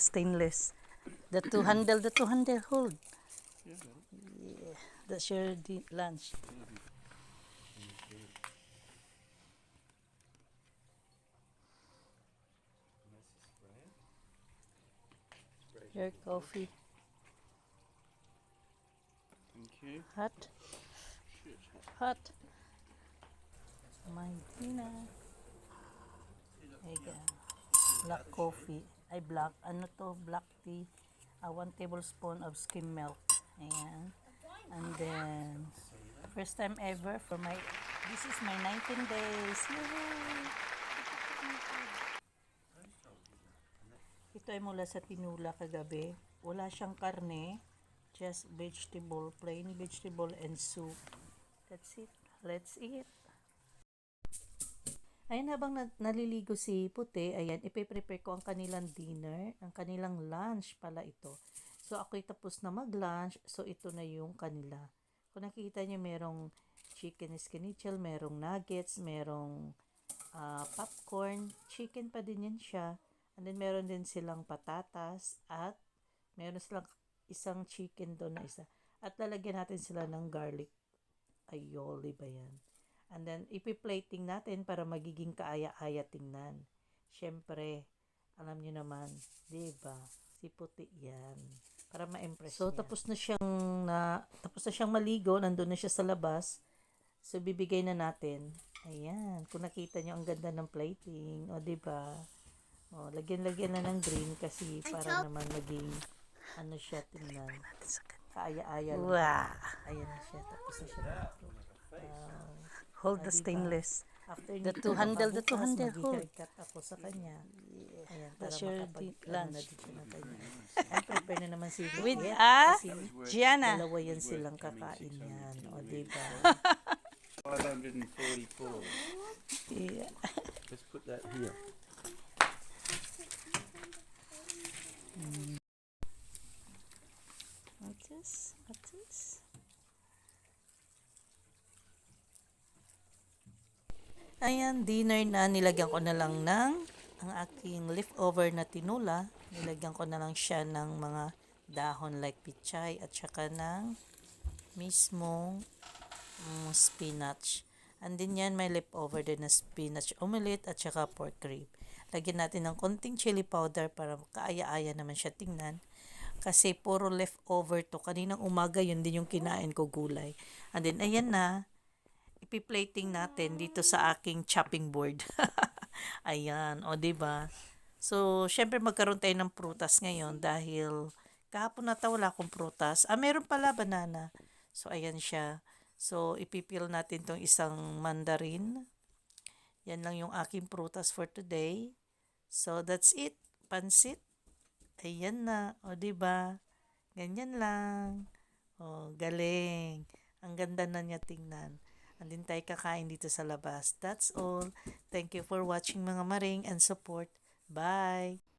the stainless. The two handle, the two handle hold. Yeah, that's your lunch. Your coffee. Thank you. Hot. Hot. My dinner. Black coffee. Ay, black. Ano to? Black tea. Uh, one tablespoon of skim milk. Ayan. And then, first time ever for my, this is my 19 days. Yay! Ito ay mula sa tinula kagabi. Wala siyang karne. Just vegetable, plain vegetable and soup. That's it. Let's eat. Ayun, habang na- naliligo si Puti, ayan, ipe-prepare ko ang kanilang dinner, ang kanilang lunch pala ito. So, ako'y tapos na mag-lunch, so ito na yung kanila. Kung nakikita niyo, merong chicken schnitzel, merong nuggets, merong ah, popcorn, chicken pa din yan siya. And then, meron din silang patatas at meron silang isang chicken doon na isa. At lalagyan natin sila ng garlic aioli ba yan? And then, ipi-plating natin para magiging kaaya-aya tingnan. Siyempre, alam nyo naman, di ba? Si puti yan. Para ma-impress So, niya. tapos na siyang, na, tapos na siyang maligo, nandun na siya sa labas. So, bibigay na natin. Ayan. Kung nakita nyo, ang ganda ng plating. O, di ba? O, lagyan-lagyan na ng green kasi para naman maging, ano siya tingnan. Kaaya-aya. Wow. Ayan na siya. Tapos na siya. Wow. Hold the Ah, diba? stainless. After The two handle, the two handle hold. mag-haircut ako sa kanya. Ayan, para That's your lunch. na siya ng kanya. And prepare na naman si With, Juliet ah, Gianna. dalawa yan silang kakain yan. O, diba? 544. Yeah. Let's put that here. What's this? What's this? Ayan, dinner na. Nilagyan ko na lang ng ang aking leftover na tinula. Nilagyan ko na lang siya ng mga dahon like pichay at saka ng mismong mm, spinach. And din yan, may leftover din na spinach omelette at saka pork rib. Lagyan natin ng konting chili powder para kaaya-aya naman siya tingnan. Kasi puro leftover to. Kaninang umaga, yun din yung kinain ko gulay. And then, ayan na. Ipi-plating natin dito sa aking chopping board. ayan. O, ba So, syempre magkaroon tayo ng prutas ngayon dahil kahapon na wala akong prutas. Ah, meron pala banana. So, ayan siya. So, ipipil natin tong isang mandarin. Yan lang yung aking prutas for today. So, that's it. Pansit. Ayan na. O, ba? Ganyan lang. O, galing. Ang ganda na niya tingnan. Andin tayo kakain dito sa labas. That's all. Thank you for watching mga maring and support. Bye!